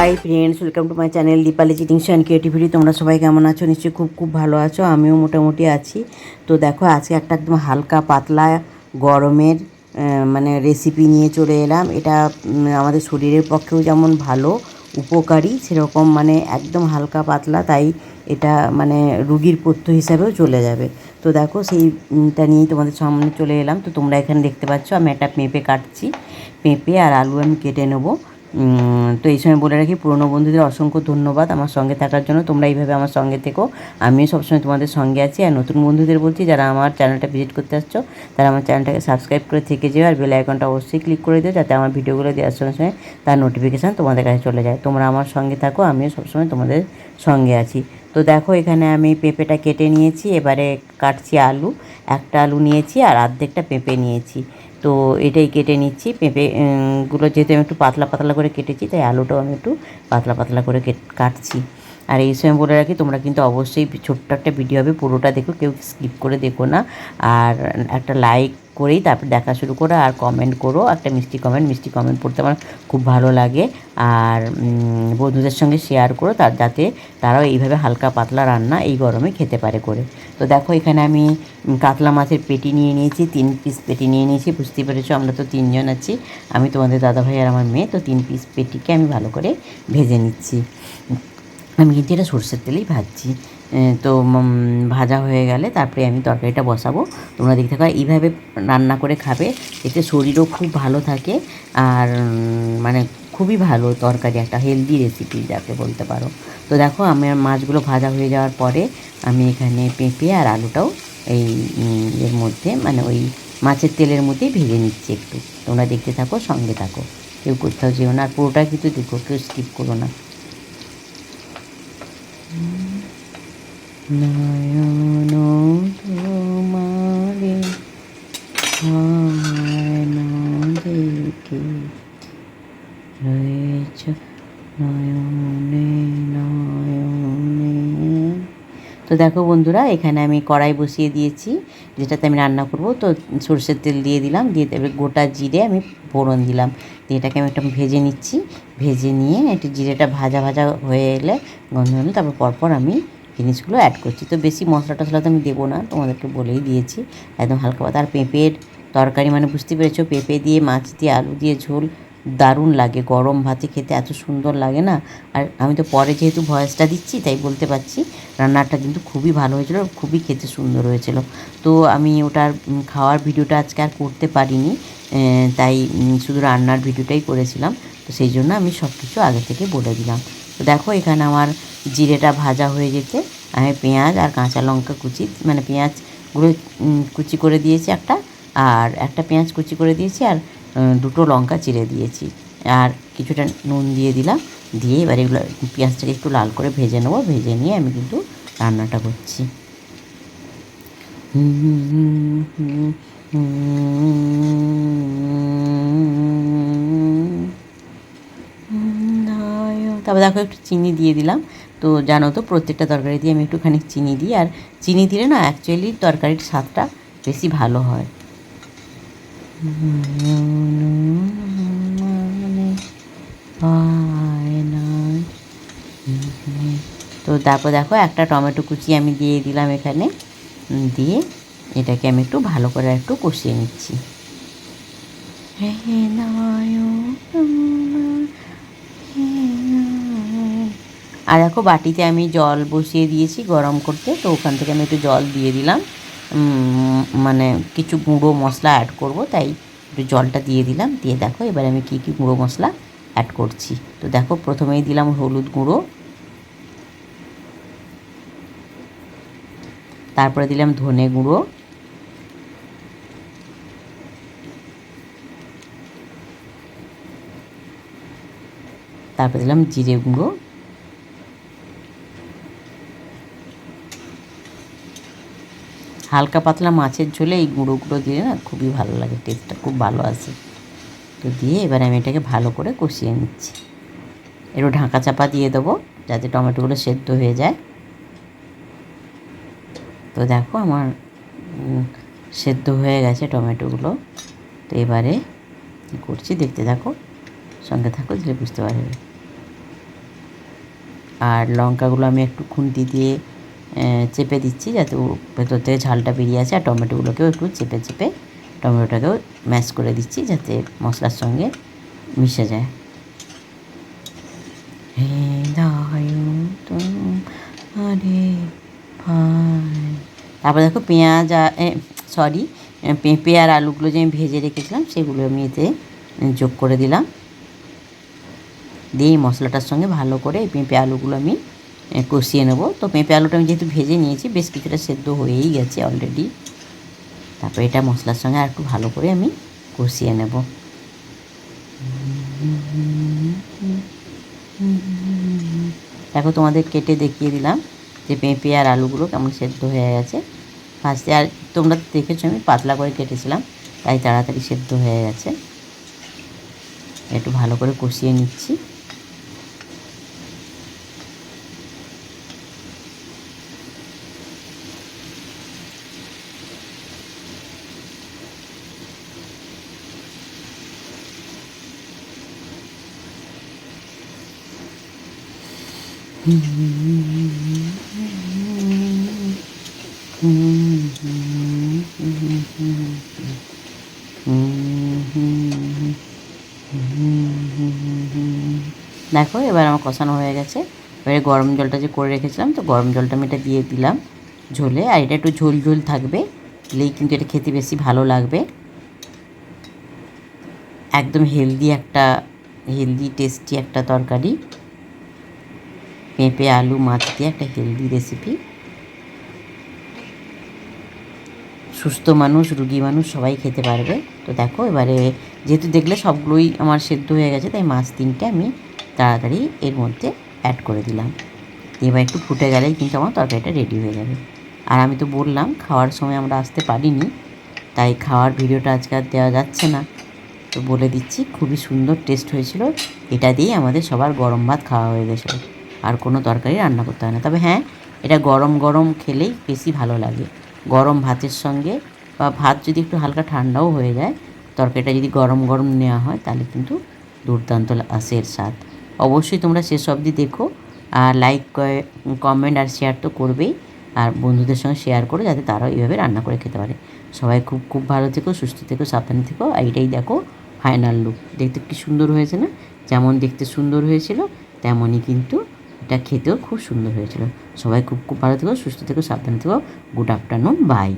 Hi friends welcome to my channel Dipali cheating and creativity তোমরা সবাই কেমন আছো? নিশ্চয়ই খুব খুব ভালো আছো। আমিও মোটামুটি আছি। তো দেখো, আজকে একটা একদম হালকা পাতলা গরমের মানে রেসিপি নিয়ে চলে এলাম। এটা আমাদের শরীরের পক্ষেও যেমন ভালো, উপকারী, সেরকম মানে একদম হালকা পাতলা, তাই এটা মানে রুগীর পথ্য হিসাবেও চলে যাবে। তো দেখো, সেইটা নিয়েই তোমাদের সামনে চলে এলাম। তো তোমরা এখানে দেখতে পাচ্ছ, আমি একটা পেঁপে কাটছি। পেঁপে আর আলু আমি কেটে নেব। তো এই সময় বলে রাখি, পুরনো বন্ধুদের অসংখ্য ধন্যবাদ আমার সঙ্গে থাকার জন্য। তোমরা এইভাবে আমার সঙ্গে থেকো। আমিও সবসময় তোমাদের সঙ্গে আছি। আর নতুন বন্ধুদের বলছি, যারা আমার চ্যানেলটা ভিজিট করতে আসছো, তারা আমার চ্যানেলটাকে সাবস্ক্রাইব করে থেকে যেও। আর বেল আইকনটা অবশ্যই ক্লিক করে দিও, যাতে আমার ভিডিওগুলো দেওয়ার সঙ্গে সঙ্গে তার নোটিফিকেশান তোমাদের কাছে চলে যায়। তোমরা আমার সঙ্গে থাকো, আমিও সবসময় তোমাদের সঙ্গে আছি। তো দেখো, এখানে আমি পেঁপেটা কেটে নিয়েছি, এবারে কাটছি আলু। একটা আলু নিয়েছি আর অর্ধেকটা পেঁপে নিয়েছি। তো এটাই কেটে নিচ্ছি, পেঁপে গুলো যেহেতু আমি একটু পাতলা পাতলা করে কেটেছি, তাই আলুটাও আমি একটু পাতলা পাতলা করে কেট- কাটছি। আর এই সময় বলে রাখি, তোমরা কিন্তু অবশ্যই ছোট্ট একটা ভিডিও হবে, পুরোটা দেখো, কেউ স্কিপ করে দেখো না। আর একটা লাইক করেই তারপর দেখা শুরু করো আর কমেন্ট করো, একটা মিষ্টি কমেন্ট মিষ্টি কমেন্ট পড়তে আমার খুব ভালো লাগে। আর বন্ধুদের সঙ্গে শেয়ার করো তার, যাতে তারাও এইভাবে হালকা পাতলা রান্না এই গরমে খেতে পারে করে। তো দেখো এখানে আমি কাতলা মাছের পেটি নিয়ে নিয়েছি, তিন পিস পেটি নিয়ে নিয়েছি, বুঝতেই পেরেছ আমরা তো তিনজন আছি। আমি তোমাদের দাদাভাই আর আমার মেয়ে, তো তিন পিস পেটিকে আমি ভালো করে ভেজে নিচ্ছি। আমি কিন্তু এটা সর্ষের তেলেই ভাজছি। তো ভাজা হয়ে গেলে তারপরে আমি তরকারিটা বসাবো। তোমরা দেখতে থাকো, এইভাবে রান্না করে খাবে, এতে শরীরও খুব ভালো থাকে আর মানে খুবই ভালো তরকারি, একটা হেলদি রেসিপি যাকে বলতে পারো। তো দেখো আমার মাছগুলো ভাজা হয়ে যাওয়ার পরে আমি এখানে পেঁপে আর আলুটাও এই এর মধ্যে মানে ওই মাছের তেলের মধ্যেই ভেজে নিচ্ছি একটু। তোমরা দেখতে থাকো, সঙ্গে থাকো। কেউ কোথাও যেও না, আর পুরোটা কিন্তু দেখো, কেউ স্কিপ করো না। নয়ন তোমারে না রয়েছ নয়নে নয়নে। তো দেখো বন্ধুরা, এখানে আমি কড়াই বসিয়ে দিয়েছি, যেটাতে আমি রান্না করব। তো সরষের তেল দিয়ে দিলাম, দিয়ে এবার গোটা জিরে আমি ফোড়ন দিলাম। দিয়ে এটাকে আমি একটা ভেজে নিচ্ছি। ভেজে নিয়ে একটু জিরেটা ভাজা ভাজা হয়ে এলে গন্ধ তারপর পরপর আমি জিনিসগুলো অ্যাড করছি। তো বেশি মশলা টশলা তো আমি দেবো না, তোমাদেরকে বলেই দিয়েছি। একদম হালকা পাতা আর পেঁপের তরকারি মানে বুঝতে পেরেছ, পেঁপে দিয়ে, মাছ দিয়ে, আলু দিয়ে ঝোল দারুণ লাগে, গরম ভাতে খেতে এত সুন্দর লাগে না? আর আমি তো পরে যেহেতু ভয়েসটা দিচ্ছি, তাই বলতে পারছি, রান্নাটা কিন্তু খুবই ভালো হয়েছিল, খুবই খেতে সুন্দর হয়েছিল। তো আমি ওটার খাওয়ার ভিডিওটা আজকে আর করতে পারিনি তাই শুধু রান্নার ভিডিওটাই করেছিলাম। তো সেই জন্য আমি সব কিছু আগে থেকে বলে দিলাম। তো দেখো এখানে আমার জিরেটা ভাজা হয়ে যেতে আমি পেঁয়াজ আর কাঁচা লঙ্কা কুচি মানে পেঁয়াজগুলো উম, কুচি করে দিয়েছি একটা আর একটা পেঁয়াজ কুচি করে দিয়েছি আর দুটো লঙ্কা চিড়ে দিয়েছি আর কিছুটা নুন দিয়ে দিলাম দিয়ে এবার এগুলো পেঁয়াজটাকে একটু লাল করে ভেজে নেব ভেজে নিয়ে আমি কিন্তু রান্নাটা করছি তারপর দেখো একটু চিনি দিয়ে দিলাম। তো জানো তো প্রত্যেকটা তরকারি দিয়ে আমি একটুখানি চিনি দিই। আর চিনি দিলে না অ্যাকচুয়ালি তরকারির স্বাদটা বেশি ভালো হয়। হয় তো তারপর দেখো একটা টমেটো কুচি আমি দিয়ে দিলাম এখানে। দিয়ে এটাকে আমি একটু ভালো করে একটু কষিয়ে নিচ্ছি। হে নয়ন, হে নয়ন। আর দেখো বাটিতে আমি জল বসিয়ে দিয়েছি গরম করতে, তো ওখান থেকে আমি একটু জল দিয়ে দিলাম। মানে কিছু গুঁড়ো মশলা অ্যাড করব, তাই একটু জলটা দিয়ে দিলাম। দিয়ে দেখো এবার আমি কী কী গুঁড়ো মশলা অ্যাড করছি। তো দেখো প্রথমেই দিলাম হলুদ গুঁড়ো। তারপরে দিলাম ধনে গুঁড়ো। তারপরে দিলাম জিরে গুঁড়ো। হালকা পাতলা মাছের ঝোলে এই গুঁড়ো গুঁড়ো দিয়ে না খুবই ভালো লাগে টেস্টটা খুব ভালো আসে। তো দিয়ে এবার আমি এটাকে ভালো করে কষিয়ে নিচ্ছি। একটু ঢাকা চাপা দিয়ে দেবো যাতে টমেটোগুলো সেদ্ধ হয়ে যায়। তো দেখো আমার সেদ্ধ হয়ে গেছে টমেটোগুলো। তো এবারে কী করছি দেখতে থাকো, সঙ্গে থাকো দিলে বুঝতে পারবে। আর লঙ্কাগুলো আমি একটু খুন্তি দিয়ে চেপে দিচ্ছি যাতে ভেতর থেকে ঝালটা বেরিয়ে আসে, আর টমেটোগুলোকেও একটু চেপে চেপে টমেটোটাকেও ম্যাশ করে দিচ্ছি যাতে মশলার সঙ্গে মিশে যায়। তারপরে দেখো পেঁয়াজ সরি পেঁপে আর আলুগুলো যে আমি ভেজে রেখেছিলাম সেগুলো আমি এতে যোগ করে দিলাম দিয়ে মশলাটার সঙ্গে ভালো করে পেঁপে আলুগুলো আমি কষিয়ে নেব। তো পেঁপে আলুটা আমি যেহেতু ভেজে নিয়েছি, বেশ কিছুটা সেদ্ধ হয়েই গেছে অলরেডি তারপরে এটা মশলার সঙ্গে আর একটু ভালো করে আমি কষিয়ে নেব। দেখো তোমাদের কেটে দেখিয়ে দিলাম যে পেঁপে আর আলুগুলো কেমন সেদ্ধ হয়ে গেছে। ফার্স্টে আর তোমরা দেখেছ আমি পাতলা করে কেটেছিলাম, তাই তাড়াতাড়ি সেদ্ধ হয়ে গেছে। একটু ভালো করে কষিয়ে নিচ্ছি। দেখো, এবার আমার কষানো হয়ে গেছে। এবারে গরম জলটা যে করে রেখেছিলাম, তো গরম জলটা আমি এটা দিয়ে দিলাম ঝোলে। আর এটা একটু ঝোল ঝোল থাকবে, দিলেই কিন্তু এটা খেতে বেশি ভালো লাগবে। একদম হেলদি একটা হেলদি টেস্টি একটা তরকারি। পেঁপে, আলু, মাছ দিয়ে একটা হেলদি রেসিপি সুস্থ মানুষ, রুগী মানুষ সবাই খেতে পারবে। তো দেখো, এবারে যেহেতু দেখলে সবগুলোই আমার সেদ্ধ হয়ে গেছে, তাই মাছ তিনটে আমি তাড়াতাড়ি এর মধ্যে অ্যাড করে দিলাম। এবার একটু ফুটে গেলেই কিন্তু আমার তরকারিটা রেডি হয়ে যাবে। আর আমি তো বললাম, খাওয়ার সময় আমরা আসতে পারিনি, তাই খাওয়ার ভিডিওটা আজকে আর দেওয়া যাচ্ছে না। তো বলে দিচ্ছি, খুবই সুন্দর টেস্ট হয়েছিল। এটা দিয়েই আমাদের সবার গরম ভাত খাওয়া হয়ে গেছিল আর কোনো তরকারি রান্না করতে হয় না। তবে হ্যাঁ এটা গরম গরম খেলেই বেশি ভালো লাগে। গরম ভাতের সঙ্গে বা ভাত যদি একটু হালকা ঠান্ডাও হয়ে যায়, তরকারিটা যদি গরম গরম নেওয়া হয়, তাহলে কিন্তু দুর্দান্ত আসে এর স্বাদ। অবশ্যই তোমরা শেষ অবধি দেখো আর লাইক কমেন্ট আর শেয়ার তো করবেই। আর বন্ধুদের সঙ্গে শেয়ার করো যাতে তারাও এইভাবে রান্না করে খেতে পারে। সবাই খুব খুব ভালো থেকো, সুস্থ থেকো, সাবধানে থেকো। এটাই দেখো ফাইনাল লুক দেখতে কি সুন্দর হয়েছে না? যেমন দেখতে সুন্দর হয়েছিল, তেমনই কিন্তু এটা খেতেও খুব সুন্দর হয়েছিল। সবাই খুব খুব ভালো থেকো, সুস্থ থেকো, সাবধানে থেকো। Good afternoon by